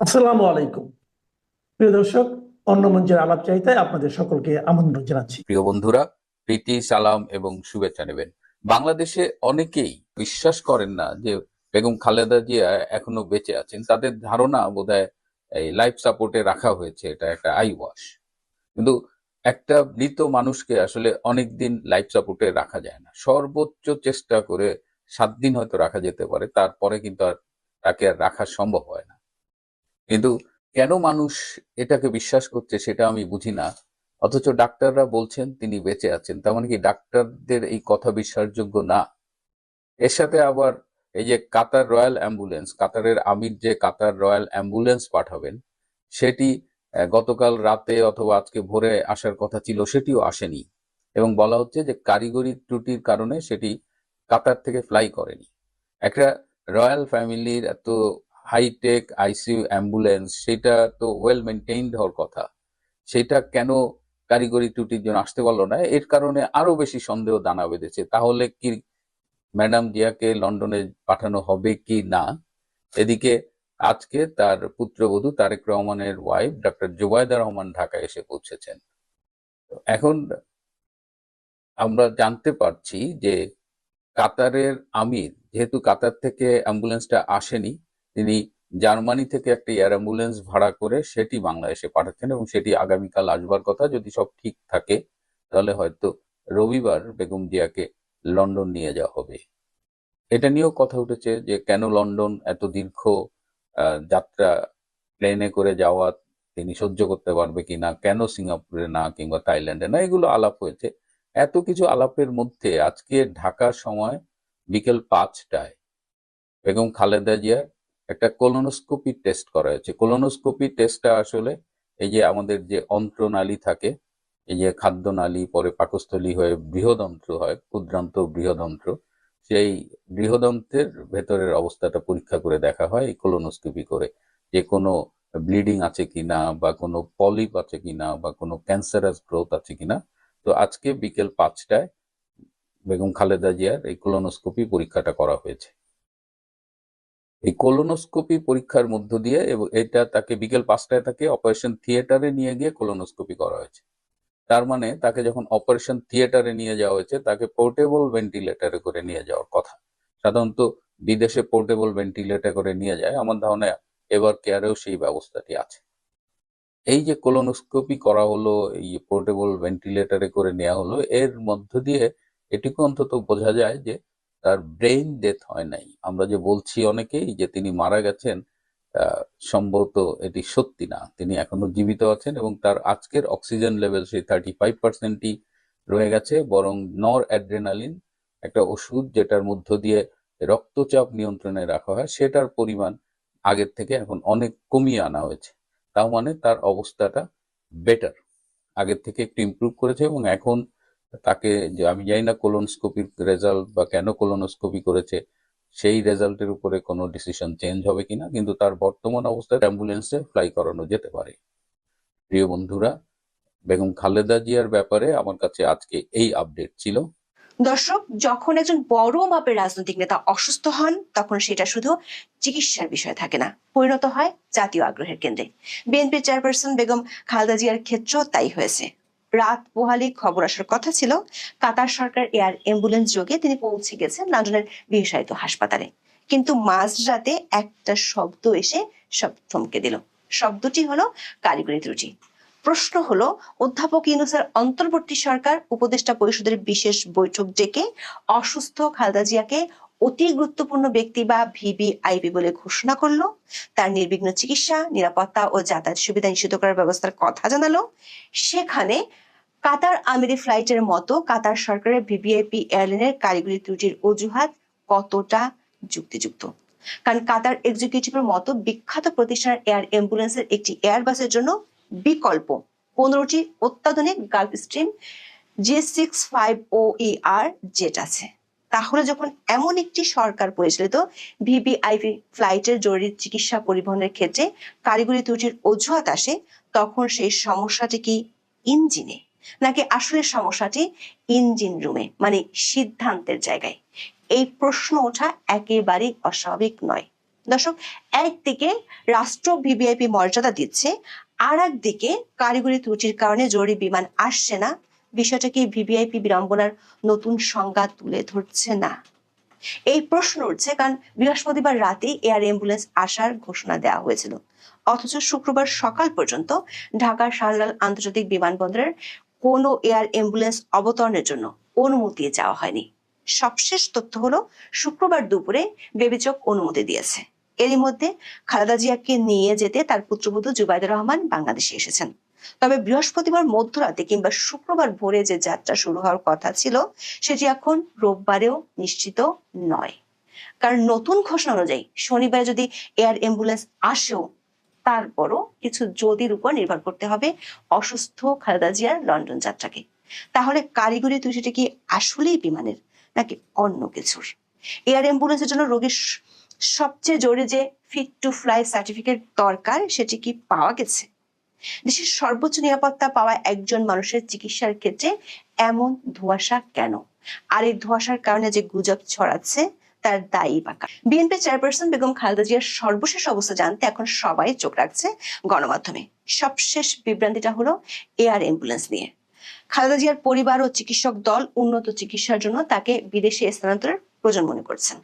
আসসালামু আলাইকুম। প্রিয় দর্শক, অন্য মঞ্চের আলাপ চাইতায় আপনাদের সকলকে আমন্ত্রণ জানাচ্ছি। প্রিয় বন্ধুরা, প্রীতি, সালাম এবং শুভেচ্ছা নেবেন। বাংলাদেশে অনেকেই বিশ্বাস করেন না যে বেগম খালেদা জিয়া এখনও বেঁচে আছেন। তাদের ধারণা বোধহয় এই লাইফ সাপোর্টে রাখা হয়েছে, এটা একটা আই ওয়াশ কিন্তু একটা মৃত মানুষকে আসলে অনেক দিন লাইফ সাপোর্টে রাখা যায় না। সর্বোচ্চ চেষ্টা করে সাত দিন হয়তো রাখা যেতে পারে, তারপরে কিন্তু আর তাকে আর রাখা সম্ভব হয় না। কিন্তু কেন মানুষ এটাকে বিশ্বাস করছে সেটা আমি বুঝি না। অথচ ডাক্তাররা বলছেন তিনি বেঁচে আছেন, তার মানে কি ডাক্তারদের এই কথা বিশ্বাসযোগ্য না? এর সাথে আবার এই যে কাতার রয়্যাল অ্যাম্বুলেন্স, কাতারের আমির যে কাতার রয়্যাল অ্যাম্বুলেন্স পাঠাবেন, সেটি গতকাল রাতে অথবা আজকে ভোরে আসার কথা ছিল, সেটিও আসেনি। এবং বলা হচ্ছে যে কারিগরি ত্রুটির কারণে সেটি কাতার থেকে ফ্লাই করেনি। একটা রয়্যাল ফ্যামিলির এত হাইটেক আইসিইউ অ্যাম্বুলেন্স সেটা তো ওয়েল মেনটেইনড হওয়ার কথা। সেটা কেন কারিগরি ত্রুটির জন্য আসতে পারল না? এর কারণে আরও বেশি সন্দেহ দানা বেঁধেছে। তাহলে কি ম্যাডাম জিয়াকে লন্ডনে পাঠানো হবে কি না? এদিকে আজকে তার পুত্রবধূ তারেক রহমানের ওয়াইফ ডক্টর জুবাইদা রহমান ঢাকায় এসে পৌঁছেছেন। এখন আমরা জানতে পারছি যে কাতারের আমির, যেহেতু কাতার থেকে অ্যাম্বুলেন্সটা আসেনি তিনি জার্মানি থেকে একটা এয়ার অ্যাম্বুলেন্স ভাড়া করে সেটি বাংলাদেশে পাঠাচ্ছেন এবং সেটি আগামীকাল আসবার কথা। যদি সব ঠিক থাকে, তাহলে হয়তো রবিবার বেগম জিয়াকে লন্ডন নিয়ে যাওয়া হবে। এটা নিয়েও কথা উঠেছে যে কেন লন্ডন এত দীর্ঘ যাত্রা প্লেনে করে যাওয়া তিনি সহ্য করতে পারবে কিনা কেন সিঙ্গাপুরে না কিংবা থাইল্যান্ডে না, এগুলো আলাপ হয়েছে। এত কিছু আলাপের মধ্যে আজকে ঢাকার সময় বিকেল পাঁচটায় বেগম খালেদা জিয়ার একটা কোলোনোস্কোপি টেস্ট করা হয়েছে। কোলোনোস্কোপি টেস্টটা আসলে এই যে আমাদের যে অন্ত্রনালী থাকে, এই যে খাদ্যনালী, পরে পাকস্থলী হয়ে বৃহদন্ত্র হয়, ক্ষুদ্রান্ত বৃহদন্ত্র, সেই বৃহদন্ত্রের ভেতরের অবস্থাটা পরীক্ষা করে দেখা হয় এই কোলোনোস্কোপি করে। যে কোনো ব্লিডিং আছে কিনা বা কোনো পলিপ আছে কিনা বা কোনো ক্যান্সারাস গ্রোথ আছে কিনা। তো আজকে বিকেল পাঁচটায় বেগম খালেদা জিয়ার এই কোলোনোস্কোপি পরীক্ষাটা করা হয়েছে। এই কোলোনোস্কোপি পরীক্ষার মধ্য দিয়ে এবং এটা তাকে বিকেল পাঁচটায় তাকে অপারেশন থিয়েটারে নিয়ে গিয়ে কোলোনোস্কোপি করা হয়েছে। তার মানে তাকে যখন অপারেশন থিয়েটারে নিয়ে যাওয়া হয়েছে, তাকে পোর্টেবল ভেন্টিলেটরে করে নিয়ে যাওয়ার কথা। সাধারণত বিদেশে পোর্টেবল ভেন্টিলেটার করে নিয়ে যায়, আমার ধারণা এবার কেয়ারেও সেই ব্যবস্থাটি আছে। এই যে কোলোনোস্কোপি করা হলো, এই পোর্টেবল ভেন্টিলেটরে করে নেওয়া হলো, এর মধ্য দিয়ে এটুকু অন্তত বোঝা যায় যে তার ব্রেইন ডেথ হয় নাই। আমরা যে বলছি অনেকেই যে তিনি মারা গেছেন সম্ভবত এটি সত্যি না। তিনি এখনও জীবিত আছেন এবং তার আজকের অক্সিজেন লেভেল সেই থার্টি ফাইভ পার্সেন্টই রয়ে গেছে, বরং নর অ্যাড্রেনালিন একটা ওষুধ যেটার মধ্য দিয়ে রক্তচাপ নিয়ন্ত্রণে রাখা হয়, সেটার পরিমাণ আগের থেকে এখন অনেক কমিয়ে আনা হয়েছে। তার মানে তার অবস্থাটা বেটার আগের থেকে একটু ইমপ্রুভ করেছে এবং এখন তাকে যে আমি জানি না কোলোনোস্কোপির রেজাল্ট বা কেন কোলোনোস্কোপি করেছে, সেই রেজাল্টের উপরে কোনো ডিসিশন চেঞ্জ হবে কিনা, কিন্তু তার বর্তমান অবস্থায় অ্যাম্বুলেন্সে ফ্লাই করানো যেতে পারে। প্রিয় বন্ধুরা, বেগম খালেদা জিয়ার ব্যাপারে আমার কাছে আজকে এই আপডেট ছিল। দর্শক, যখন একজন বড় মাপের রাজনৈতিক নেতা অসুস্থ হন, তখন সেটা শুধু চিকিৎসার বিষয় থাকে না, পরিণত হয় জাতীয় আগ্রহের কেন্দ্রে। বিএনপি চেয়ারপারসন বেগম খালেদা জিয়ার ক্ষেত্রেও তাই হয়েছে। রাত পোহালি খবর আসার কথা ছিল, কাতার সরকার এয়ার অ্যাম্বুলেন্স যোগে তিনি পৌঁছে গেছেন লন্ডনের বিশেষায়িত হাসপাতালে। কিন্তু মাঝরাতে একটা শব্দ এসে সব থমকে দিল। শব্দটি হলো কারিগরি ত্রুটি। প্রশ্ন হলো, অধ্যাপক ইউনুসের অন্তর্বর্তী সরকার উপদেষ্টা পরিষদের বিশেষ বৈঠক ডেকে অসুস্থ খালেদা জিয়াকে অতি গুরুত্বপূর্ণ ব্যক্তি বা ভিভিআইপি বলে ঘোষণা করল, তার নির্বিঘ্ন চিকিৎসা, নিরাপত্তা ও যাতায়াত সুবিধা নিশ্চিত করার ব্যবস্থার কথা জানালো। সেখানে কাতার আমিরি ফ্লাইটের মতো কাতার সরকারের ভিভিআইপি এয়ারলাইনের কারিগরি ত্রুটির অজুহাত কতটা যুক্তিযুক্ত? কারণ কাতার এক্সিকিউটিভের মতো বিখ্যাত প্রতিষ্ঠানের এয়ার অ্যাম্বুলেন্সের একটি এয়ারবাসের জন্য বিকল্প পনেরোটি অত্যাধুনিক Gulfstream G six five O R jet আছে। তাহলে যখন এমন একটি সরকার পরিচালিত ভিভিআইপি ফ্লাইটের জরুরি চিকিৎসা পরিবহনের ক্ষেত্রে কারিগরি ত্রুটির অজুহাত আসে, তখন সেই সমস্যাটি কি ইঞ্জিনে? নাকি আসলে সমস্যাটি ইঞ্জিন রুমে মানে সিদ্ধান্তের জায়গায়? এই প্রশ্ন ওঠা একেবারেই অস্বাভাবিক নয়। দর্শক, একদিকে রাষ্ট্র ভিভিআইপি মর্যাদা দিচ্ছে আর একদিকে কারিগরি ত্রুটির কারণে জরুরি বিমান আসছে না। বিষয়টাকে ভিভিআইপি বিড়ম্বনার নতুন সংজ্ঞা তুলে ধরছে না। এই প্রশ্ন উঠছে কারণ বৃহস্পতিবার রাতে এয়ার অ্যাম্বুলেন্স আসার ঘোষণা দেওয়া হয়েছিল। অথচ শুক্রবার সকাল পর্যন্ত ঢাকার শাহজালাল আন্তর্জাতিক বিমানবন্দরের কোনো এয়ার অ্যাম্বুলেন্স অবতরণের জন্য অনুমতি চাওয়া হয়নি। সবশেষ তথ্য হলো, শুক্রবার দুপুরে বেবিচক অনুমতি দিয়েছে। এরই মধ্যে খালেদা জিয়াকে নিয়ে যেতে তার পুত্রবধূ জুবাইদুর রহমান বাংলাদেশে এসেছেন। তবে বৃহস্পতিবার মধ্যরাতে কিংবা শুক্রবার ভোরে যে যাত্রা শুরু হওয়ার কথা ছিল, সেটি এখন রোববারেও নিশ্চিত নয়। কারণ নতুন ঘোষণা অনুযায়ী শনিবারে যদি এয়ার অ্যাম্বুলেন্স আসেও তারপরও কিছু যদির উপর নির্ভর করতে হবে অসুস্থ খালেদা জিয়ার লন্ডন যাত্রাকে। তাহলে কারিগরি ত্রুটিটা কি আসলেই বিমানের নাকি অন্য কিছুর? এয়ার অ্যাম্বুলেন্সের জন্য রোগীর সবচেয়ে জোরে যে ফিট টু ফ্লাই সার্টিফিকেট দরকার সেটি কি পাওয়া গেছে? দেশের সর্বোচ্চ নিরাপত্তা পাওয়া একজন মানুষের চিকিৎসার ক্ষেত্রে এমন ধোঁয়াশা কেন? আর এই ধোঁয়াশার কারণে যে গুজব ছড়াচ্ছে তার দায়ী বাঁকা। বিএনপি চেয়ারপারসন বেগম খালেদা জিয়ার সর্বশেষ অবস্থা জানতে এখন সবাই চোখ রাখছে গণমাধ্যমে। সবশেষ বিভ্রান্তিটা হলো এয়ার অ্যাম্বুলেন্স নিয়ে। খালেদা জিয়ার পরিবার ও চিকিৎসক দল উন্নত চিকিৎসার জন্য তাকে বিদেশে স্থানান্তরের প্রয়োজন মনে করছেন।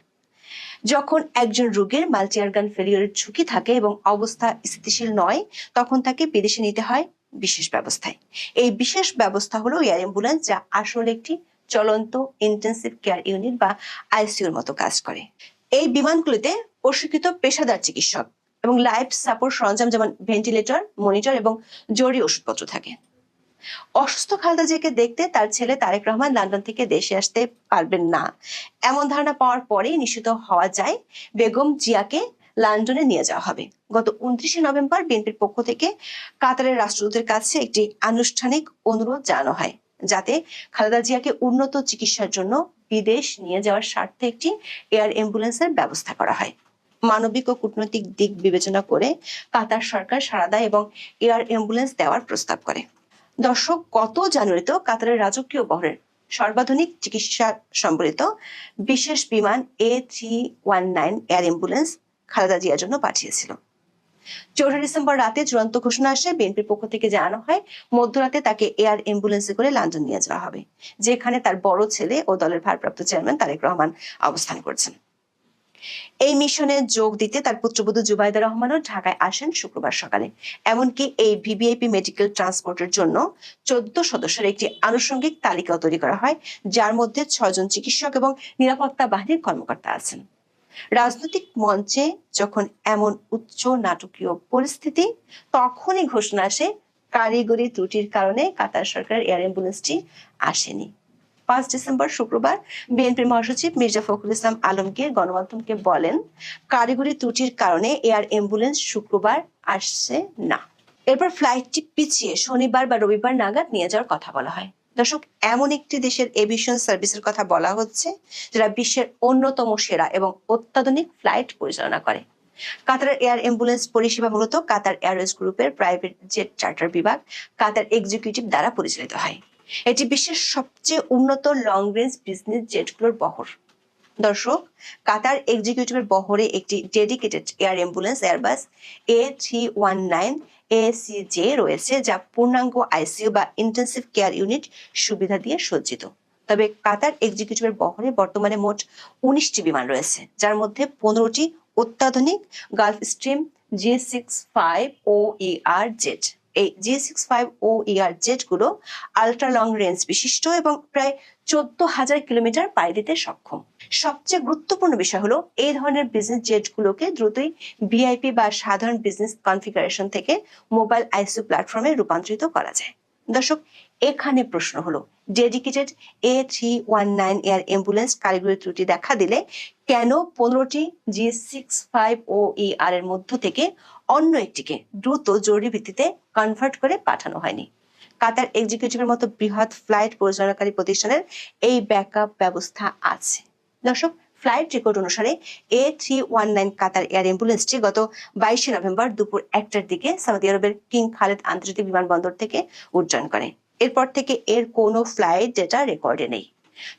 যখন একজন রোগীর মাল্টি অর্গান ফেলিওরের ঝুঁকি থাকে এবং অবস্থা স্থিতিশীল নয়, তখন তাকে বিদেশে নিতে হয় বিশেষ ব্যবস্থায়। এই বিশেষ ব্যবস্থা হলো এয়ার অ্যাম্বুলেন্স যা আসলে একটি চলন্ত ইন্টেন্সিভ কেয়ার ইউনিট বা আইসিইউর মতো কাজ করে। এই বিমানগুলিতে প্রশিক্ষিত পেশাদার চিকিৎসক এবং লাইফ সাপোর্ট সরঞ্জাম যেমন ভেন্টিলেটর মনিটর এবং জরুরি ওষুধপত্র থাকে। অসুস্থ খালেদা জিয়াকে দেখতে তার ছেলে তারেক রহমান লন্ডন থেকে দেশে আসতে পারবেন না। এমন ধারণা পাওয়ার পরেই নিশ্চিত হওয়া যায় বেগম জিয়াকে লন্ডনে নিয়ে যাওয়া হবে। গত উনত্রিশে নভেম্বর বিএনপির পক্ষ থেকে কাতারের রাষ্ট্রদূতের কাছে একটি আনুষ্ঠানিক অনুরোধ জানানো হয়। যাতে খালেদা জিয়াকে উন্নত চিকিৎসার জন্য বিদেশ নিয়ে যাওয়ার স্বার্থে একটি এয়ার অ্যাম্বুলেন্সের ব্যবস্থা করা হয়। মানবিক ও কূটনৈতিক দিক বিবেচনা করে কাতার সরকার সাড়া দেয় এবং এয়ার অ্যাম্বুলেন্স দেওয়ার প্রস্তাব করে। দর্শক, গত জানুয়ারিতেও কাতারের রাজকীয় বহরের সর্বাধুনিক চিকিৎসা সম্বলিত বিশেষ বিমান A three one nine air ambulance Khaleda জিয়ার জন্য পাঠিয়েছিল। চৌঠা ডিসেম্বর রাতে চূড়ান্ত ঘোষণা আসে। বিএনপির পক্ষ থেকে জানানো হয়, মধ্যরাতে তাকে এয়ার অ্যাম্বুলেন্সে করে লন্ডন নিয়ে যাওয়া হবে, যেখানে তার বড় ছেলে ও দলের ভারপ্রাপ্ত চেয়ারম্যান তারেক রহমান অবস্থান করছেন। এই মিশনে যোগ দিতে তার পুত্রবধূ জুবাইদা রহমানও ঢাকায় আসেন শুক্রবার সকালে। এমনকি এই ভিভিআইপি মেডিকেল ট্রান্সপোর্টের জন্য চোদ্দ সদস্যের একটি আনুষঙ্গিক তালিকাও তৈরি করা হয়, যার মধ্যে ছজন চিকিৎসক এবং নিরাপত্তা বাহিনীর কর্মকর্তা আছেন। রাজনৈতিক মঞ্চে যখন এমন উচ্চ নাটকীয় পরিস্থিতি, তখনই ঘোষণা আসে কারিগরি ত্রুটির কারণে কাতার সরকারের এয়ার অ্যাম্বুলেন্সটি আসেনি। পাঁচ ডিসেম্বর শুক্রবার বিএনপির মহাসচিব মির্জা ফখরুল ইসলাম আলমগীর গণমাধ্যমকে বলেন, কারিগরি ত্রুটির কারণে এয়ার অ্যাম্বুলেন্স শুক্রবার আসছে না। এরপর ফ্লাইটটি পিছিয়ে শনিবার বা রবিবার নাগাদ নিয়ে যাওয়ার কথা বলা হয়। দর্শক, এমন একটি দেশের এভিয়েশন সার্ভিসের কথা বলা হচ্ছে যারা বিশ্বের অন্যতম সেরা এবং অত্যাধুনিক ফ্লাইট পরিচালনা করে। কাতার এয়ার অ্যাম্বুলেন্স পরিষেবা মূলত কাতার এয়ারওয়েজ গ্রুপের প্রাইভেট জেট চার্টার বিভাগ, কাতার এক্সিকিউটিভ দ্বারা পরিচালিত হয়। এটি বিশ্বের সবচেয়ে উন্নত লং রেঞ্জ বিজনেস জেটগুলোর বহর। দর্শক, কাতার এক্সিকিউটিভের বহরে একটি dedicated air ambulance Airbus A three one nine ACJ রয়েছে, যা পূর্ণাঙ্গ আইসিইউ বা ইন্টেন্সিভ কেয়ার ইউনিট সুবিধা দিয়ে সজ্জিত। তবে কাতার এক্সিকিউটিভের বহরে বর্তমানে মোট উনিশটি বিমান রয়েছে, যার মধ্যে পনেরোটি অত্যাধুনিক Gulfstream G six five O ER jet এই G six five O ER জেটগুলো আলট্রা লং রেঞ্জ বিশিষ্ট এবং প্রায় চোদ্দ হাজার কিলোমিটার পাড়ি দিতে সক্ষম। সবচেয়ে গুরুত্বপূর্ণ বিষয় হলো, এই ধরনের বিজনেস জেটগুলোকে দ্রুতই ভিআইপি বা সাধারণ বিজনেস কনফিগারেশন থেকে মোবাইল আইসিইউ প্ল্যাটফর্মে রূপান্তরিত করা যায়। দর্শক, এখানে প্রশ্ন হলো dedicated A three one nine air ambulance কারিগরি ত্রুটি দেখা দিলে কেন পনেরোটি জি সিক্স ফাইভ ও আর এর মধ্য থেকে অন্য একটিকে দ্রুত জরুরি ভিত্তিতে কনভার্ট করে পাঠানো হয়নি? কাতার এক্সিকিউটিভের মতো বৃহৎ ফ্লাইট পরিচালনাকারী প্রতিষ্ঠানের এই ব্যাকআপ ব্যবস্থা আছে। দর্শক ফ্লাইট রেকর্ড অনুসারে A three one nine Qatar air অ্যাম্বুলেন্সটি গত বাইশে নভেম্বর দুপুর একটার দিকে সৌদি আরবের কিং খালেদ আন্তর্জাতিক বিমানবন্দর থেকে উড্ডয়ন করে। এরপর থেকে এর কোনো ফ্লাইট ডেটা রেকর্ডে নেই।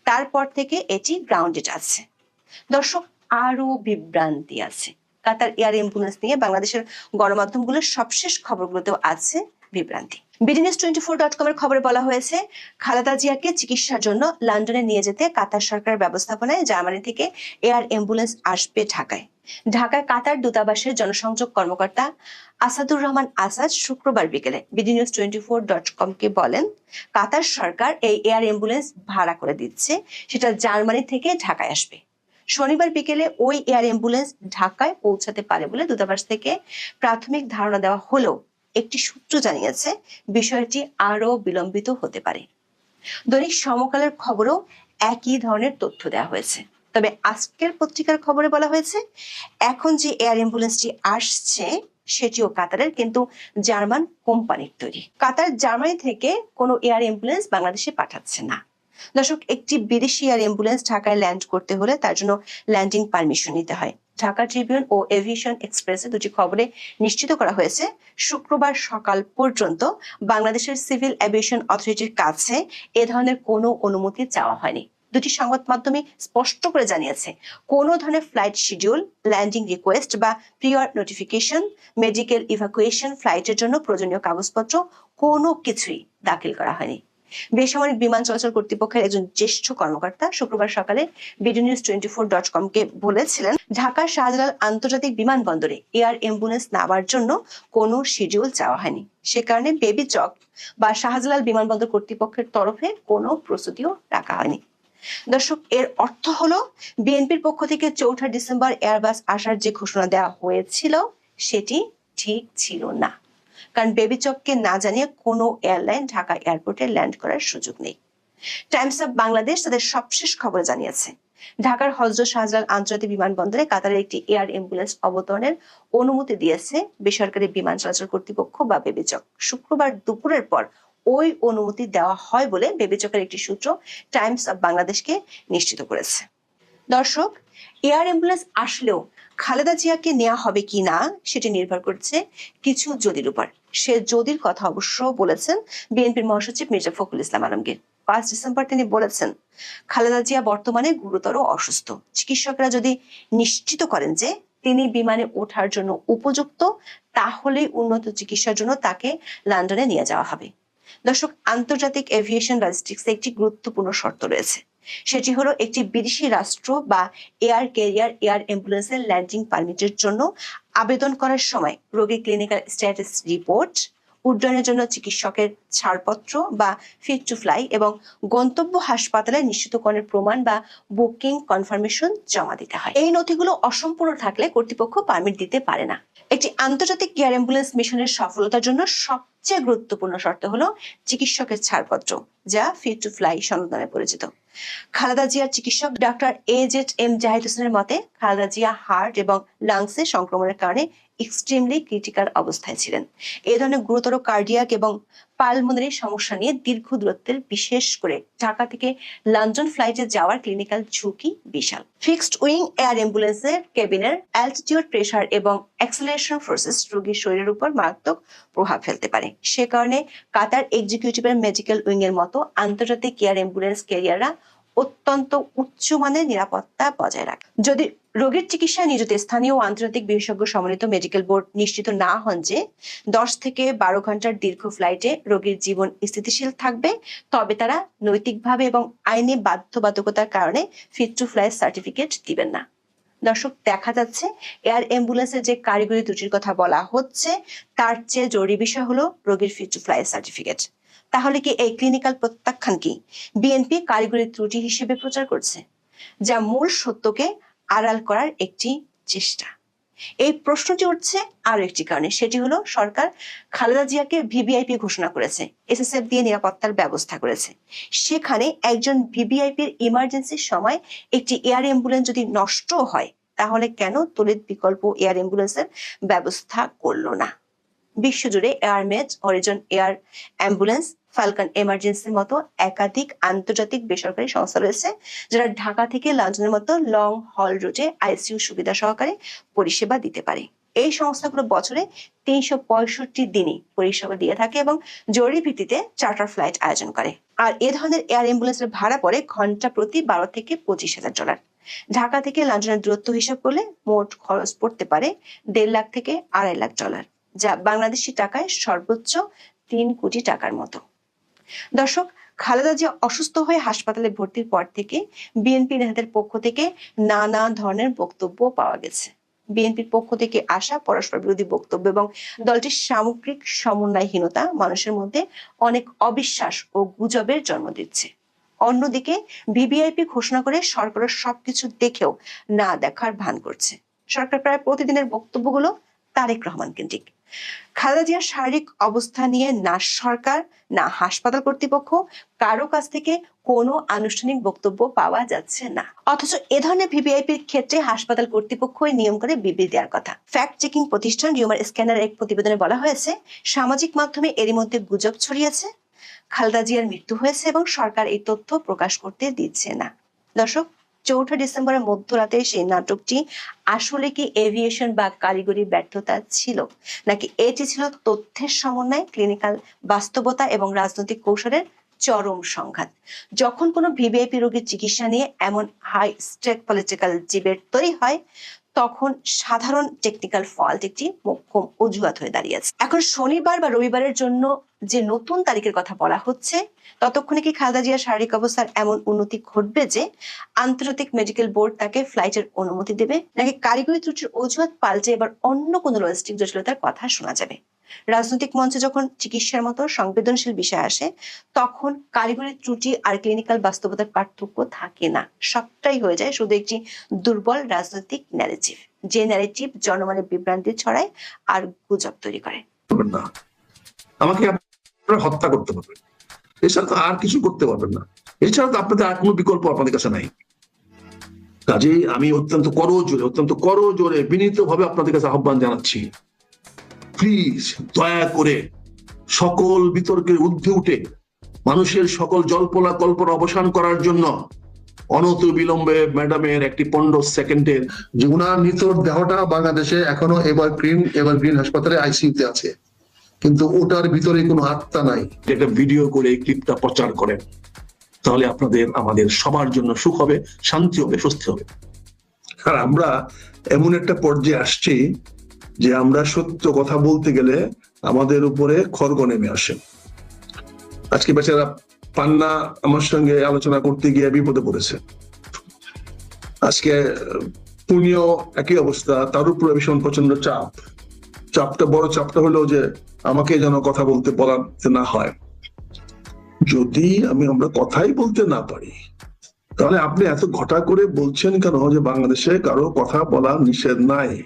তারপর থেকে এটি গ্রাউন্ডেড আছে। দর্শক আরও বিভ্রান্তি আছে। কাতার এয়ার অ্যাম্বুলেন্স নিয়ে বাংলাদেশের গণমাধ্যমগুলোর সবশেষ খবরগুলোতেও আছে বিভ্রান্তি। নিউজ টোয়েন্টি ফোর ডট কমের খবরে বলা হয়েছে, খালেদা জিয়াকে চিকিৎসার জন্য লন্ডনে নিয়ে যেতে কাতার সরকারের ব্যবস্থাপনায় জার্মানি থেকে এয়ার অ্যাম্বুলেন্স আসবে ঢাকায়। ঢাকায় কাতার দূতাবাসের জনসংযোগ কর্মকর্তা আসাদুর রহমান আসাদ শুক্রবার বিকেলে BD news twenty four dot কমকে বলেন, কাতার সরকার এই এয়ার অ্যাম্বুলেন্স ভাড়া করে দিচ্ছে, সেটা জার্মানি থেকে ঢাকায় আসবে। শনিবার বিকেলে ওই এয়ার অ্যাম্বুলেন্স ঢাকায় পৌঁছাতে পারে বলে দূতাবাস থেকে প্রাথমিক ধারণা দেওয়া হলেও একটি সূত্র জানিয়েছে, বিষয়টি আরও বিলম্বিত হতে পারে। দৈনিক সমকালের খবরও একই ধরনের তথ্য দেওয়া হয়েছে। তবে আজকের পত্রিকার খবরে বলা হয়েছে, এখন যে এয়ার অ্যাম্বুলেন্সটি আসছে, সেটিও কাতারের কিন্তু জার্মান কোম্পানির তৈরি। কাতার জার্মানি থেকে কোনো এয়ার অ্যাম্বুলেন্স বাংলাদেশে পাঠাচ্ছে না। দর্শক, একটি বিদেশি এয়ার অ্যাম্বুলেন্স ঢাকায় ল্যান্ড করতে হলে তার জন্য ল্যান্ডিং পারমিশন নিতে হয়। ঢাকা ট্রিবিউন ও এভিয়েশন এক্সপ্রেসে দুটি খবরে নিশ্চিত করা হয়েছে, শুক্রবার সকাল পর্যন্ত বাংলাদেশের সিভিল অ্যাভিয়েশন অথরিটির কাছে এ ধরনের কোনো অনুমতি চাওয়া হয়নি। দুটি সংবাদ মাধ্যমে স্পষ্ট করে জানিয়েছে, কোনো ধরনের ফ্লাইট শিডিউল, ল্যান্ডিং রিকোয়েস্ট বা প্রিয়র নোটিফিকেশন, মেডিকেল ইভাকুয়েশন, ফ্লাইটের জন্য প্রয়োজনীয় কাগজপত্র, কোনো কিছুই দাখিল করা হয়নি। বেসামরিক বিমান চলাচল কর্তৃপক্ষের একজন জ্যেষ্ঠ কর্মকর্তা শুক্রবার সকালে BD news twenty four dot কমকে বলেছিলেন, ঢাকার শাহজালাল আন্তর্জাতিক বিমানবন্দরে এয়ার অ্যাম্বুলেন্স নেওয়ার জন্য কোনো শিডিউল চাওয়া হয়নি। সে কারণে বেবি চক বা শাহজালাল বিমানবন্দর কর্তৃপক্ষের তরফে কোনো প্রস্তুতিও রাখা হয়নি। দর্শক, এর অর্থ হলো, বিএনপির পক্ষ থেকে চৌঠা ডিসেম্বর এয়ারবাস আসার যে ঘোষণা দেওয়া হয়েছিল, সেটি ঠিক ছিল না। কারণ বেবি না জানিয়ে কোনো এয়ারলাইন ঢাকা এয়ারপোর্টে ল্যান্ড করার সুযোগ নেই। টাইমস অফ বাংলাদেশ তাদের সবশেষ খবর জানিয়েছে। ঢাকার হজরত শাহজালাল আন্তর্জাতিক বিমানবন্দরে কাতারের একটি এয়ার অ্যাম্বুলেন্স অবতরণের অনুমতি দিয়েছে বেসরকারি বিমান চলাচল কর্তৃপক্ষ বা বেবিচক শুক্রবার দুপুরের পর ওই অনুমতি দেওয়া হয় বলে বেবিচকের একটি সূত্র টাইমস অফ বাংলাদেশকে নিশ্চিত করেছে। দর্শক এয়ার অ্যাম্বুলেন্স আসলেও খালেদা জিয়াকে নেওয়া হবে কি না সেটি নির্ভর করছে কিছু যদির উপর সে যদির কথা অবশ্য বলেছেন বিএনপির মহাসচিব মির্জা ফখরুল ইসলাম আলমগীর। পাঁচ ডিসেম্বর তিনি বলেছেন, খালেদা জিয়া বর্তমানে গুরুতর অসুস্থ। চিকিৎসকরা যদি নিশ্চিত করেন যে তিনি বিমানে ওঠার জন্য উপযুক্ত তাহলে উন্নত চিকিৎসার জন্য তাকে লন্ডনে নিয়ে যাওয়া হবে। দর্শক, আন্তর্জাতিক এভিয়েশন লজিস্টিক্সে একটি গুরুত্বপূর্ণ শর্ত রয়েছে। সেটি হলো একটি বিদেশি রাষ্ট্র বা এয়ার ক্যারিয়ার, এয়ার অ্যাম্বুলেন্সের ল্যান্ডিং পারমিটের জন্য আবেদন করার সময় রোগীর ক্লিনিক্যাল স্ট্যাটাস রিপোর্ট, উড্ডয়নের জন্য চিকিৎসকের ছাড়পত্র বা ফিট টু ফ্লাই এবং গন্তব্য হাসপাতালে নিশ্চিতকরণের প্রমাণ বা বুকিং কনফার্মেশন জমা দিতে হয়। এই নথিগুলো অসম্পূর্ণ থাকলে কর্তৃপক্ষ পারমিট দিতে পারে না। একটি আন্তর্জাতিক কেয়ার অ্যাম্বুলেন্স মিশনের সফলতার জন্য সবচেয়ে গুরুত্বপূর্ণ শর্ত হলো চিকিৎসকের ছাড়পত্র, যা ফিট টু ফ্লাই সনদ নামে পরিচিত। খালেদা জিয়ার চিকিৎসক doctor A Z M Zahid হোসেনের মতে, খালেদা জিয়া হার্ট এবং লাংসে সংক্রমণের কারণে এক্সট্রিমলি ক্রিটিক্যাল অবস্থায় ছিলেন। এ ধরনের গুরুতর কার্ডিয়াক এবং পালমোনারি সমস্যা নিয়ে দীর্ঘ দূরত্বের বিশেষ করে ঢাকা থেকে লন্ডন ফ্লাইটে যাওয়ার ক্লিনিক্যাল ঝুঁকি বিশাল। ফিক্সড উইং এয়ার অ্যাম্বুলেন্সের কেবিনের অ্যালটিটিউড প্রেশার এবং অ্যাক্সেলারেশন ফোর্সেস রোগীর শরীরের উপর মারাত্মক প্রভাব ফেলতে পারে। সে কারণে কাতার এক্সিকিউটিভের মেডিকেল উইং এর মতো আন্তর্জাতিক এয়ার অ্যাম্বুলেন্স ক্যারিয়াররা অত্যন্ত উচ্চমানের নিরাপত্তা বজায় রাখে। যদি রোগীর চিকিৎসায় নিয়োজিত স্থানীয় আন্তর্জাতিক বিশেষজ্ঞ সমন্বিত মেডিকেল বোর্ড নিশ্চিত না হন যে দশ থেকে বারো ঘণ্টার দীর্ঘ ফ্লাইটে রোগীর জীবন স্থিতিশীল থাকবে, তবে তারা নৈতিকভাবে এবং আইনি বাধ্যবাধকতার কারণে ফিট টু ফ্লাই সার্টিফিকেট দিবেন না। দর্শক, দেখা যাচ্ছে এয়ার অ্যাম্বুলেন্সের যে কারিগরি ত্রুটির কথা বলা হচ্ছে, তার চেয়ে জরুরি বিষয় হলো রোগীর ফিট টু ফ্লাই সার্টিফিকেট তাহলে কি এই ক্লিনিক্যাল প্রত্যাখ্যান কি? বিএনপি কারিগরি ত্রুটি হিসেবে প্রচার করছে, যা মূল সত্যকে আড়াল করার একটি চেষ্টা। এই প্রশ্নটি উঠছে আরও একটি কারণে। সেটি হলো, সরকার খালেদা জিয়াকে ভিভিআইপি ঘোষণা করেছে, এসএসএফ দিয়ে নিরাপত্তার ব্যবস্থা করেছে। সেখানে একজন ভিভিআইপির ইমার্জেন্সির সময় একটি এয়ার অ্যাম্বুলেন্স যদি নষ্ট হয়, তাহলে কেন তড়িৎ বিকল্প এয়ার অ্যাম্বুলেন্সের ব্যবস্থা করল না? বিশ্বজুড়ে এয়ারমেজ অরিজন এয়ার অ্যাম্বুলেন্স ফালকন এমার্জেন্সির মতো একাধিক আন্তর্জাতিক বেসরকারি সংস্থা রয়েছে, যারা ঢাকা থেকে লন্ডনের মতো লং হল রুটে আইসিইউ সুবিধা সহকারে পরিষেবা দিতে পারে। এই সংস্থাগুলো বছরে তিনশো পঁয়ষট্টি দিনই পরিষেবা দিয়ে থাকে এবং জরুরি ভিত্তিতে চার্টার ফ্লাইট আয়োজন করে। আর এ ধরনের এয়ার অ্যাম্বুলেন্সের ভাড়া পড়ে ঘণ্টা প্রতি বারো থেকে পঁচিশ হাজার ডলার। ঢাকা থেকে লন্ডনের দূরত্ব হিসাব করলে মোট খরচ পড়তে পারে দেড় লাখ থেকে আড়াই লাখ ডলার, যা বাংলাদেশি টাকায় সর্বোচ্চ তিন কোটি টাকার মতো। দর্শক, খালেদা জিয়া অসুস্থ হয়ে হাসপাতালে ভর্তির পর থেকে বিএনপি নেতাদের পক্ষ থেকে নানা ধরনের বক্তব্য পাওয়া গেছে। বিএনপির পক্ষ থেকে আসা পরস্পর বিরোধী বক্তব্য এবং দলটির সামগ্রিক সমন্বয়হীনতা মানুষের মধ্যে অনেক অবিশ্বাস ও গুজবের জন্ম দিচ্ছে। অন্যদিকে, ভিভিআইপি ঘোষণা করে সরকারের সবকিছু দেখেও না দেখার ভান করছে। সরকার প্রায় প্রতিদিনের বক্তব্যগুলো তারেক রহমান কেন্দ্রিক। খালেদা জিয়ার শারীরিক অবস্থা নিয়ে না সরকার, না হাসপাতাল কর্তৃপক্ষ কারও কাছ থেকে কোনো আনুষ্ঠানিক বক্তব্য পাওয়া যাচ্ছে না। অথচ এ ধরনের ভিভিআইপির ক্ষেত্রে হাসপাতাল কর্তৃপক্ষই নিয়ম করে বিবৃতি দেওয়ার কথা। ফ্যাক্ট চেকিং প্রতিষ্ঠান রিউমার স্ক্যানার এক প্রতিবেদনে বলা হয়েছে, সামাজিক মাধ্যমে এরই মধ্যে গুজব ছড়িয়েছে, খালেদা জিয়ার মৃত্যু হয়েছে এবং সরকার এই তথ্য প্রকাশ করতে দিচ্ছে না। দর্শক চৌঠা ডিসেম্বরের মধ্যরাতে সেই নাটকটি আসলে কি এভিয়েশন বা কারিগরি ব্যর্থতা ছিল? নাকি এটি ছিল তথ্যের সমন্বয় ক্লিনিক্যাল বাস্তবতা এবং রাজনৈতিক কৌশলের চরম সংঘাত। যখন কোনো ভিভিআইপি রোগীর চিকিৎসা নিয়ে এমন হাই স্টেক পলিটিক্যাল জিবের তৈরি হয়, তখন সাধারণ টেকনিক্যাল ফল্ট একটি মোক্ষম অজুহাত হয়ে দাঁড়িয়েছে এখন শনিবার বা রবিবারের জন্য যে নতুন তারিখের কথা বলা হচ্ছে, ততক্ষণে কি খালেদা জিয়ার শারীরিক অবস্থার এমন উন্নতি ঘটবে যে আন্তর্জাতিক মেডিকেল বোর্ড তাকে ফ্লাইটের অনুমতি দেবে, নাকি কারিগরি ত্রুটির অজুহাত পাল্টে এবার অন্য কোনো লজিস্টিক জটিলতার কথা শোনা যাবে? রাজনৈতিক মঞ্চে যখন চিকিৎসার মতো সংবেদনশীল বিষয় আসে, তখন কারিগরি ত্রুটি আর ক্লিনিক্যাল বাস্তবতার পার্থক্য থাকে না। সবটাই হয়ে যায় শুধু একটি দুর্বল রাজনৈতিক ন্যারেটিভ যে ন্যারেটিভ জনমনে বিভ্রান্তি ছড়ায় আর গুজব তৈরি করে। না। আমাকে হত্যা করতে পারবেন। এছাড়া তো আর কিছু করতে পারবেন না। এছাড়া তো আপনাদের আর কোনো বিকল্প আপনাদের কাছে নাই। কাজেই আমি অত্যন্ত করজোরে অত্যন্ত করজোরে বিনীত ভাবে আপনাদের কাছে আহ্বান জানাচ্ছি। প্লিজ দয়া করে সকল বিতর্কের ঊর্ধ্বে উঠে মানুষের সকল জল্পনা কল্পনা অবসান করার জন্য অনত বিলম্বে ম্যাডামের একটি পনেরো সেকেন্ডের যে উনার নিতর দেহটা বাংলাদেশে এখনও এবার গ্রিন এবার গ্রিন হাসপাতালে আইসিইউতে আছে। কিন্তু ওটার ভিতরে কোনো আত্মা নাই। একটা ভিডিও করে এই ক্লিপটা প্রচার করেন। তাহলে আপনাদের, আমাদের সবার জন্য সুখ হবে, শান্তি হবে স্বস্তি হবে। আর আমরা এমন একটা পর্যায়ে আসছি যে আমরা সত্য কথা বলতে গেলে আমাদের উপরে খড়গ নেমে আসে। আজকে বেচারা পান্না আমার সঙ্গে আলোচনা করতে গিয়ে বিপদে পড়েছে। আজকে পুনিও একই অবস্থা, তার উপরে ভীষণ প্রচণ্ড চাপ। চাপটা, বড় চাপটা হলো যে আমাকে যেন কথা বলতে বলাতে না হয়। যদি আমি আমরা কথাই বলতে না পারি, তাহলে আপনি এত ঘটা করে বলছেন কেন যে বাংলাদেশে কারও কথা বলা নিষেধ নাই?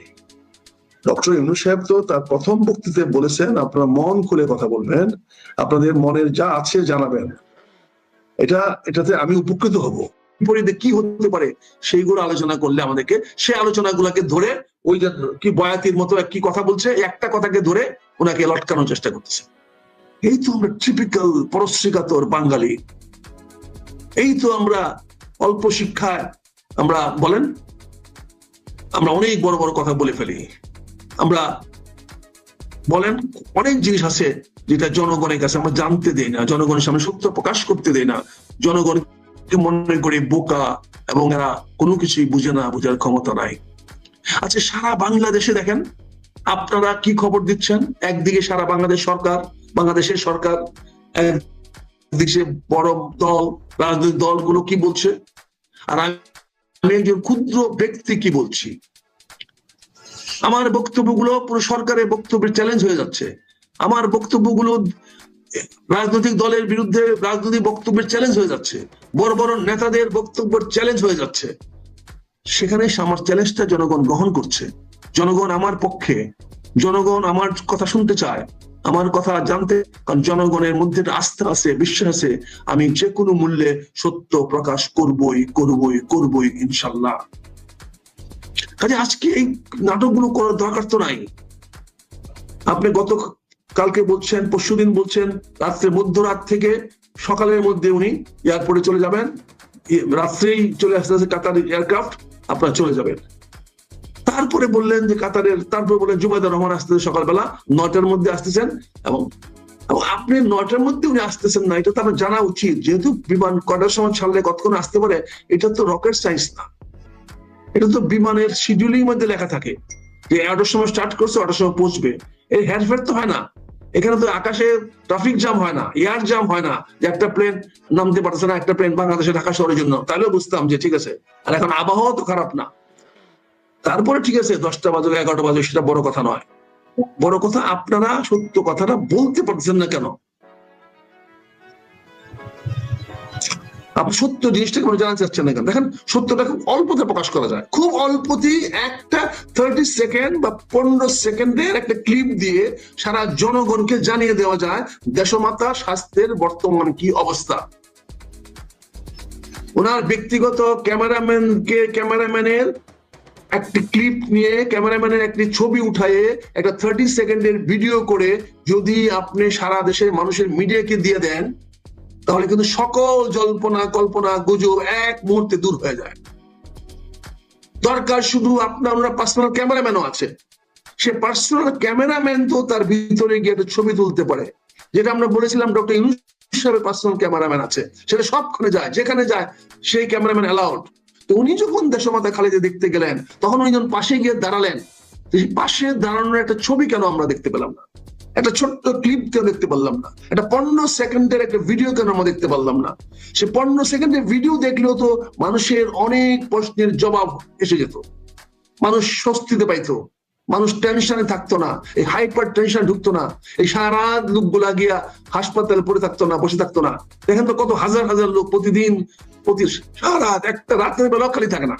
ডক্টর ইউনুস সাহেব তো তার প্রথম বক্তৃতায় বলেছেন, আপনারা মন খুলে কথা বলবেন, আপনাদের মনের যা আছে জানাবেন। এটা, এটাতে আমি উপকৃত হব। বিপরীতে কি হতে পারে সেইগুলো আলোচনা করলে আমাদেরকে, সেই আলোচনাগুলোকে ধরে ওই যে কি বয়াতির মতো কি কথা বলছে, একটা কথাকে ধরে ওনাকে লটকানোর চেষ্টা করতেছে। এই তো আমরা ট্রিপিক্যাল পরশ্রীকাতর বাঙালি। এই তো আমরা অল্প শিক্ষায় আমরা বলেন, আমরা অনেক বড় বড় কথা বলে ফেলি। আমরা বলেন, অনেক জিনিস আছে যেটা জনগণের কাছে আমরা জানতে দেই না, জনগণের সামনে সত্য প্রকাশ করতে দেই না। জনগণকে মনে করি বোকা এবং এরা কোনো কিছুই বুঝে না, বোঝার ক্ষমতা নাই। আচ্ছা সারা বাংলাদেশে দেখেন, আপনারা কি খবর দিচ্ছেন? একদিকে সারা বাংলাদেশ সরকার, বাংলাদেশের সরকার, একদিকে বড় দল, রাজনৈতিক দলগুলো কি বলছে? আর আমি একজন ক্ষুদ্র ব্যক্তি কি বলছি? আমার বক্তব্যগুলো পুরো সরকারের বক্তব্যের চ্যালেঞ্জ হয়ে যাচ্ছে। আমার বক্তব্যগুলো রাজনৈতিক দলের বিরুদ্ধে রাজনৈতিক বক্তব্যের চ্যালেঞ্জ হয়ে যাচ্ছে। বড় বড় নেতাদের বক্তব্যের চ্যালেঞ্জ হয়ে যাচ্ছে। সেখানে আমার চ্যালেঞ্জটা জনগণ গ্রহণ করছে। জনগণ আমার পক্ষে। জনগণ আমার কথা শুনতে চায়। আমার কথা জানতে কারণ জনগণের মধ্যে আস্থা আছে, বিশ্বাস আছে। আমি যে কোনো মূল্যে সত্য প্রকাশ করবই করবই করবই ইনশাল্লাহ। কাজে আজকে এই নাটকগুলো করার দরকার তো নাই। আপনি গত কালকে বলছেন পরশুদিন বলছেন, রাত্রে মধ্যরাত থেকে সকালের মধ্যে উনি এয়ারপোর্টে চলে যাবেন। রাত্রেই চলে আসতে আসতে কাতার এয়ারক্রাফট আপনারা চলে যাবেন। তারপরে বললেন যে কাতারের, তারপরে বললেন জুবাইদুর রহমান আসতেছে সকালবেলা নয়টার মধ্যে আসতেছেন এবং এবং আপনি নয়টার মধ্যে উনি আসতেছেন না, এটা তো আপনার জানা উচিত। যেহেতু বিমান কটার সময় ছাড়লে কতক্ষণ আসতে পারে, এটা তো রকেট সায়েন্স না। এটা তো বিমানের শিডিউলিং মধ্যে লেখা থাকে যে এগারোটার সময় স্টার্ট করছে, ওটার সময় পৌঁছবে। এই হেরফের তো হয় না। এখানে তো আকাশে ট্রাফিক জ্যাম হয় না এয়ার জ্যাম হয় না যে একটা প্লেন নামতে পারছে না, একটা প্লেন বাংলাদেশে ঢাকা শহরের জন্য। তাহলেও বুঝতাম যে ঠিক আছে। আর এখন আবহাওয়া তো খারাপ না। তারপরে ঠিক আছে, দশটা বাজে এগারোটা বাজে সেটা বড় কথা নয়। বড় কথা আপনারা সত্য কথাটা বলতে পারছেন না কেন? আপনি সত্য জিনিসটা কোনো জানতে চাচ্ছেন না কেন দেখেন, সত্যটা খুব অল্পতে প্রকাশ করা যায়। খুব অল্পতেই একটা থার্টি সেকেন্ড বা পনেরো সেকেন্ডের একটা ক্লিপ দিয়ে সারা জনগণকে জানিয়ে দেওয়া যায়, দেশমাতা স্বাস্থ্যের বর্তমান কি অবস্থা। ওনার ব্যক্তিগত ক্যামেরাম্যানকে, ক্যামেরাম্যানের একটি ক্লিপ নিয়ে, ক্যামেরাম্যানের একটি ছবি উঠায়ে একটা থার্টি সেকেন্ডের ভিডিও করে যদি আপনি সারা দেশের মানুষের মিডিয়াকে দিয়ে দেন তাহলে কিন্তু সকল জল্পনা, কল্পনা, গুজব এক মুহূর্তে দূর হয়ে যায়। দরকার শুধু আপনার ওনার পার্সোনাল ক্যামেরাম্যানও আছে। সে পার্সোনাল ক্যামেরাম্যান তো তার ভিতরে গিয়ে একটা ছবি তুলতে পারে। যেটা আমরা বলেছিলাম ডক্টর ইউনুস হিসাবে পার্সোনাল ক্যামেরাম্যান আছে। সেটা সবখানে যায়, যেখানে যায়, সেই ক্যামেরাম্যান অ্যালাউড তো উনি যখন দেশমাতা খালিদে দেখতে গেলেন, তখন উনি যখন পাশে গিয়ে দাঁড়ালেন পাশে দাঁড়ানোর একটা ছবি কেন আমরা দেখতে পেলাম না? একটা ছোট্ট ক্লিপ কেন দেখতে পারলাম না। একটা পনেরো সেকেন্ডের একটা ভিডিও কেন আমরা দেখতে পারলাম না। সে পনেরো সেকেন্ডের ভিডিও দেখলেও তো মানুষের অনেক প্রশ্নের জবাব এসে যেত। মানুষ স্বস্তিতে পাইতো। মানুষ টেনশনে থাকতো না। এই হাইপার টেনশন ঢুকতো না। এই সারা লোকগুলা গিয়া হাসপাতালে পড়ে থাকতো না, বসে থাকতো না। দেখেন তো কত হাজার হাজার লোক প্রতিদিন, প্রতি সারা একটা রাতের বেলা খালি থাকে না।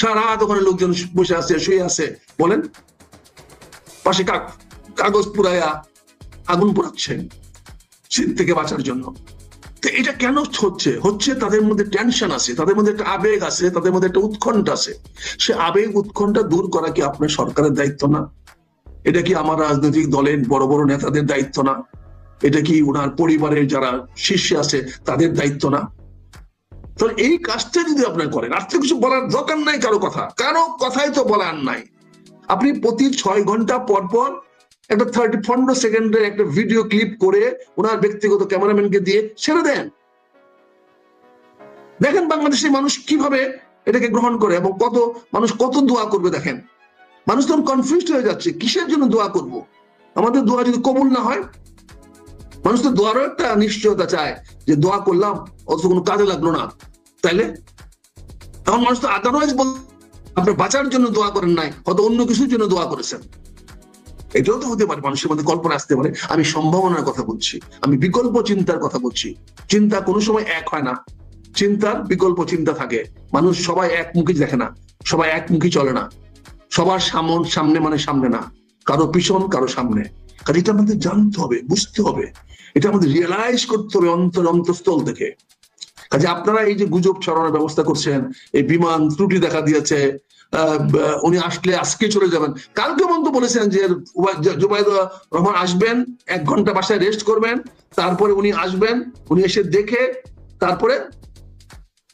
সারা রাত ওখানে লোকজন বসে আছে, শুয়ে আছে। বলেন, পাশে কাগজ পুরাইয়া আগুন পোড়াচ্ছেন শীত থেকে বাঁচার জন্য। তো এটা কেন হচ্ছে? হচ্ছে তাদের মধ্যে টেনশন আছে, তাদের মধ্যে একটা আবেগ আছে, তাদের মধ্যে একটা উৎকণ্ঠা আছে। সে আবেগ উৎকণ্ঠা দূর করা কি আপনার সরকারের দায়িত্ব না? এটা কি আমার রাজনৈতিক দলের বড় বড় নেতাদের দায়িত্ব না? এটা কি ওনার পরিবারের যারা শীর্ষে আছে, তাদের দায়িত্ব না? তো এই কাজটা যদি আপনার করেন, আর তো কিছু বলার দরকার নাই কারও কথা। কারও কথাই তো বলার নাই। আপনি প্রতি ছয় ঘণ্টা পর পর একটা থার্টি পনেরো সেকেন্ডের একটা ভিডিও ক্লিপ করে ওনার ব্যক্তিগত ক্যামেরাম্যানকে দিয়ে ছেড়ে দেন। দেখেন বাংলাদেশের মানুষ কীভাবে এটাকে গ্রহণ করে এবং কত, মানুষ কত দোয়া করবে দেখেন। মানুষ তখন কনফিউজ হয়ে যাচ্ছে, কিসের জন্য দোয়া করব? আমাদের দোয়া যদি কবুল না হয়, মানুষ তো দোয়ারও একটা নিশ্চয়তা চায় যে দোয়া করলাম, অথচ কোনো কাজে লাগল না। তাইলে? তখন মানুষ তো আদারওয়াইজ বল আপনার বাঁচার জন্য দোয়া করেন নাই, হয়তো অন্য কিছুর জন্য দোয়া করেছেন। এটাও তো হতে পারে, মানুষের মধ্যে কল্পনা আসতে পারে। আমি সম্ভাবনার কথা বলছি, আমি বিকল্প চিন্তার কথা বলছি। চিন্তা কোনো সময় এক হয় না। চিন্তার বিকল্প চিন্তা থাকে। মানুষ সবাই একমুখী দেখে না, সবাই একমুখী চলে না। সবার সামন, সামনে মানে সামনে না। কারও পিছন, কারও সামনে। কাজে এটা আমাদের জানতে হবে, বুঝতে হবে। এটা আমাদের রিয়েলাইজ করতে হবে অন্তর, অন্তঃস্থল থেকে। কাজে আপনারা এই যে গুজব ছড়ানোর ব্যবস্থা করছেন, এই বিমান ত্রুটি দেখা দিয়েছে উনি আসলে আজকে চলে যাবেন। কালকে পর্যন্ত বলেছেন যে উবা- জু- জুবাইদুর রহমান আসবেন, এক ঘণ্টা বাসায় রেস্ট করবেন, তারপরে উনি আসবেন, উনি এসে দেখে তারপরে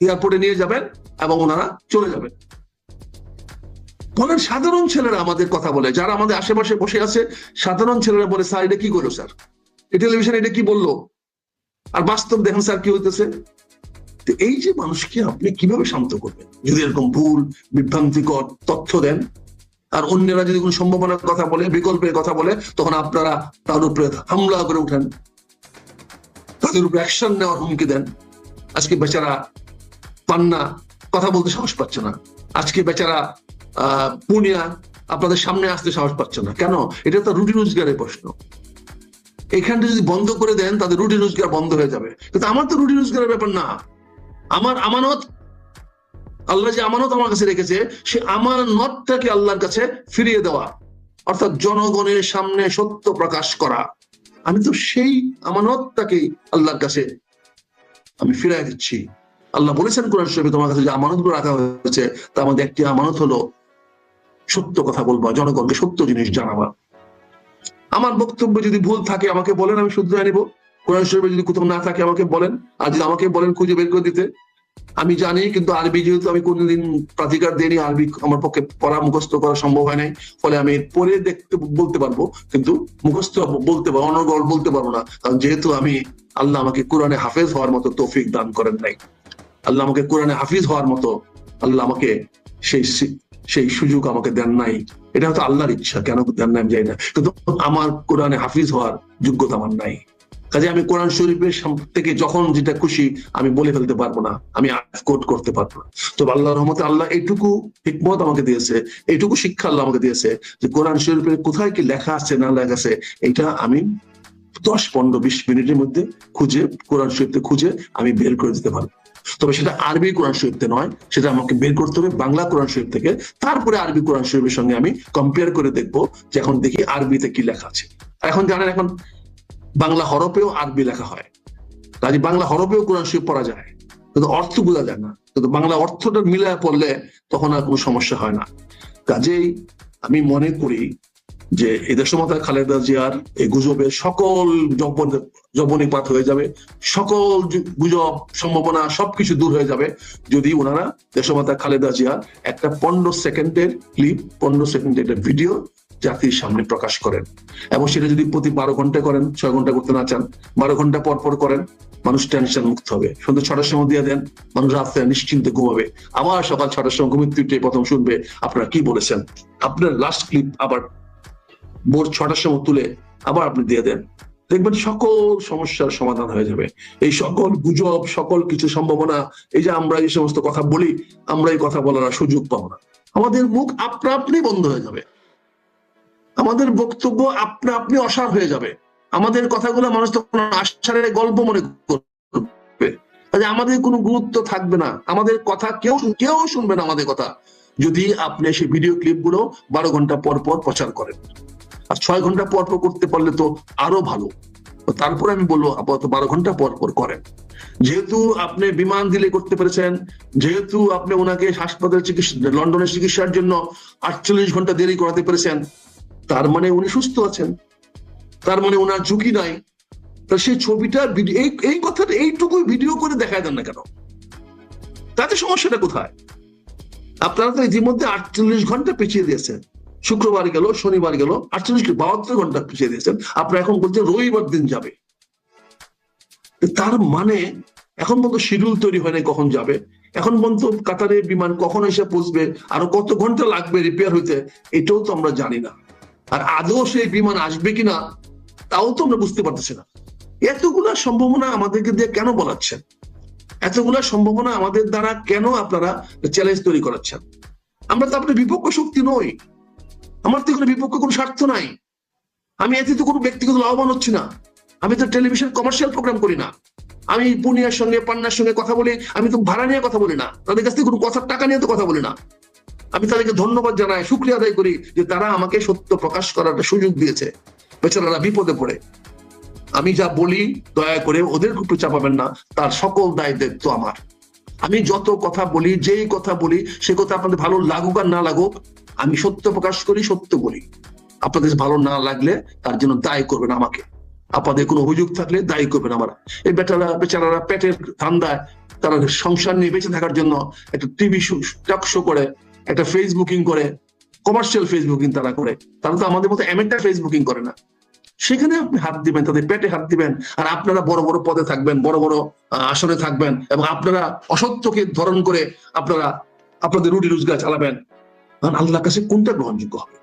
এয়ারপোর্টে নিয়ে যাবেন এবং ওনারা চলে যাবেন। বলেন, সাধারণ ছেলেরা আমাদের কথা বলে, যারা আমাদের আশেপাশে বসে আছে, সাধারণ ছেলেরা বলে, স্যার, এটা কি করল, স্যার? এই টেলিভিশন এটা কি বলল? আর বাস্তব দেখেন, স্যার, কি হইতেছে? তো এই যে মানুষকে আপনি কীভাবে শান্ত করবেন? যদি এরকম ভুল, বিভ্রান্তিকর তথ্য দেন, আর অন্যরা যদি কোনো সম্ভাবনার কথা বলে, বিকল্পের কথা বলে, তখন আপনারা তার উপরে হামলা করে উঠেন। তাদের উপরে অ্যাকশন নেওয়ার হুমকি দেন। আজকে বেচারা পান্না কথা বলতে সাহস পাচ্ছে না। আজকে বেচারা পুনিয়া আপনাদের সামনে আসতে সাহস পাচ্ছে না। কেন? এটা তো রুটি রোজগারের প্রশ্ন। এখানটা যদি বন্ধ করে দেন, তাদের রুটি রোজগার বন্ধ হয়ে যাবে। কিন্তু আমার তো রুটি রোজগারের ব্যাপার না। আমার আমানত, আল্লাহ যে আমানত আমার কাছে রেখেছে, সে আমানতটাকে আল্লাহর কাছে ফিরিয়ে দেওয়া, অর্থাৎ জনগণের সামনে সত্য প্রকাশ করা। আমি তো সেই আমানতটাকে আল্লাহর কাছে আমি ফিরাই দিচ্ছি। আল্লাহ বলেছেন কোরআন শরীফে, তোমার কাছে যে আমানতগুলো রাখা হয়েছে, তার মধ্যে একটি আমানত হলো সত্য কথা বলবা, জনগণকে সত্য জিনিস জানাবা। আমার বক্তব্য যদি ভুল থাকে, আমাকে বলেন, আমি শুধরে নিব। কোরআন শরীফে যদি কোথাও না থাকে আমাকে বলেন, আর যদি আমাকে বলেন খুঁজে বের করে দিতে, আমি জানি, কিন্তু আরবি যেহেতু আমি কোনোদিন প্রাধিকার দিইনি, আরবি আমার পক্ষে পড়া, মুখস্থ করা সম্ভব হয় নাই, ফলে আমি পড়ে দেখতে বলতে পারব, কিন্তু মুখস্থ বলতে পারব, অনর্গল বলতে পারব না, কারণ যেহেতু আমি আল্লাহ আমাকে কোরআনে হাফেজ হওয়ার মতো তৌফিক দান করেন নাই। আল্লাহ আমাকে কোরআনে হাফিজ হওয়ার মতো আল্লাহ আমাকে সেই সেই সুযোগ আমাকে দেন নাই। এটা হয়তো আল্লাহর ইচ্ছা, কেন দেন নাই আমি জানি না, কিন্তু আমার কোরআনে হাফিজ হওয়ার যোগ্যতা আমার নাই। কাজে আমি কোরআন শরীফের থেকে যখন যেটা খুশি আমি বলে ফেলতে পারব না, আমি কোট করতে পারব না। তো আল্লাহ রহমতে আল্লাহ এইটুকু হিকমত আমাকে দিয়েছে, এইটুকু শিক্ষা আল্লাহ আমাকে দিয়েছে যে কোরআন শরীফের কোথায় কি লেখা আছে না লেখা আছে এটা আমি দশ, পনেরো, বিশ মিনিটের মধ্যে খুঁজে, কোরআন শরীফতে খুঁজে আমি বের করে দিতে পারব। তবে সেটা আরবি কোরআন শরীফতে নয়, সেটা আমাকে বের করতে হবে বাংলা কোরআন শরীফ থেকে। তারপরে আরবি কোরআন শরীফের সঙ্গে আমি কম্পেয়ার করে দেখব যে এখন দেখি আরবিতে কি লেখা আছে। এখন জানেন এখন বাংলা হরফেও আরবি লেখা হয়। কাজে বাংলা হরফেও কোরআন শরীফ পড়া যায়। কিন্তু অর্থ বোঝা যায় না। কিন্তু বাংলা অর্থটা মিলায় পড়লে তখন আর কোনো সমস্যা হয় না। কাজেই আমি মনে করি যে এই দেশমাতা খালেদা জিয়ার এই গুজবে সকল জবন জবনিপাত হয়ে যাবে। সকল গুজব, সম্ভাবনা সবকিছু দূর হয়ে যাবে যদি ওনারা দেশমাতা খালেদা জিয়ার একটা পনেরো সেকেন্ডের ক্লিপ, পনেরো সেকেন্ডের একটা ভিডিও জাতির সামনে প্রকাশ করেন। এবং সেটা যদি প্রতি বারো ঘণ্টা করেন, ছয় ঘণ্টা করতে না চান, বারো ঘণ্টা পর পর করেন, মানুষ টেনশন মুক্ত হবে। সন্ধ্যা ছটার সময় দিয়ে দেন, মানুষ রাত্রে নিশ্চিন্তে ঘুমাবে। আবার সকাল ছটার সময় ঘুমিয়ে তুইটে প্রথম শুনবে, আপনারা কি বলেছেন? আপনার লাস্ট ক্লিপ আবার ভোর ছটার সময় তুলে আবার আপনি দিয়ে দেন। দেখবেন সকল সমস্যার সমাধান হয়ে যাবে। এই সকল গুজব, সকল কিছু সম্ভাবনা, এই যে আমরা এই সমস্ত কথা বলি, আমরা এই কথা বলার সুযোগ পাবো না। আমাদের মুখ আপনা আপনি বন্ধ হয়ে যাবে। আমাদের বক্তব্য আপনা আপনি অসার হয়ে যাবে। আমাদের কথাগুলো মানুষ তখন আশ্বারের গল্প মনে করবে। আমাদের কোনো গুরুত্ব থাকবে না। আমাদের কথা কেউ কেউ শুনবে না আমাদের কথা। যদি আপনি সেই ভিডিও ক্লিপগুলো বারো ঘণ্টা পর পর প্রচার করেন। আর ছয় ঘণ্টা পর পর করতে পারলে তো আরও ভালো। তারপরে আমি বলব, আপাতত বারো ঘণ্টা পর পর করেন। যেহেতু আপনি বিমান দিলে করতে পেরেছেন, যেহেতু আপনি ওনাকে হাসপাতাল চিকিৎসা লন্ডনের চিকিৎসার জন্য আটচল্লিশ ঘণ্টা দেরি করাতে পেরেছেন তার মানে উনি সুস্থ আছেন। তার মানে ওনার ঝুঁকি নাই। তা সেই ছবিটা এই কথাটা এইটুকু ভিডিও করে দেখায় দেন না কেন? তাতে সমস্যাটা কোথায়? আপনারা তো ইতিমধ্যে আটচল্লিশ ঘণ্টা পিছিয়ে দিয়েছেন। শুক্রবার গেল, শনিবার গেল, আটচল্লিশ বাহাত্তর ঘণ্টা পিছিয়ে দিয়েছেন। আপনারা এখন বলছেন রবিবার দিন যাবে। তার মানে এখন পর্যন্ত শিডিউল তৈরি হয় নাই কখন যাবে। এখন পর্যন্ত কাতারে বিমান কখন এসে পৌঁছবে, আরও কত ঘণ্টা লাগবে রিপেয়ার হইতে, এটাও তো আমরা জানি না। আর আদৌ সেই বিমান আসবে কিনা, তাও তো আমরা বুঝতে পারতেছি না। এতগুলা সম্ভাবনা আমাদেরকে দিয়ে কেন বলাচ্ছেন? এতগুলা সম্ভাবনা আমাদের দ্বারা কেন আপনারা চ্যালেঞ্জ তৈরি করাচ্ছেন? আমরা তো আপনার বিপক্ষ শক্তি নই। আমার তো কোনো বিপক্ষ কোনো স্বার্থ নাই। আমি এতে তো কোনো ব্যক্তিগত লাভবান হচ্ছি না। আমি তো টেলিভিশন কমার্শিয়াল প্রোগ্রাম করি না। আমি পুনিয়ার সঙ্গে, পান্নার সঙ্গে কথা বলি। আমি তো ভাড়া নিয়ে কথা বলি না। তাদের কাছ থেকে কোনো কথার টাকা নিয়ে তো কথা বলি না। আমি তাদেরকে ধন্যবাদ জানাই, শুক্রিয়া আদায় করি যে তারা আমাকে সত্য প্রকাশ করার সুযোগ দিয়েছে। বেচারারা বিপদে পড়ে। আমি যা বলি, দয়া করে ওদের উপর চাপাবেন না, তার সকল দায় দায়িত্ব আমার। আমি যত কথা বলি, যেই কথা বলি, সে কথা আপনাদের ভালো লাগুক আর না লাগুক, আমি সত্য প্রকাশ করি, সত্য বলি। আপনাদের ভালো না লাগলে তার জন্য দায় করবেন আমাকে। আপনাদের কোনো অভিযোগ থাকলে দায়ী করবেন আমার। এই বেচারা, বেচারারা পেটের ধান্দায় তারা সংসার নিয়ে বেঁচে থাকার জন্য একটা টিভি টক শো করে একটা ফেসবুকিং করে কমার্শিয়াল ফেসবুকিং তারা করে। তারা তো আমাদের মতো এমেন্টা ফেসবুকিং করে না। সেখানে আপনি হাত দিবেন, তাদের পেটে হাত দিবেন, আর আপনারা বড় বড় পদে থাকবেন, বড় বড় আসনে থাকবেন, এবং আপনারা অসত্যকে ধরন করে আপনারা, আপনাদের রুটি রোজগার চালাবেন। কারণ আল্লাহর কাছে কোনটা গ্রহণযোগ্য হবে?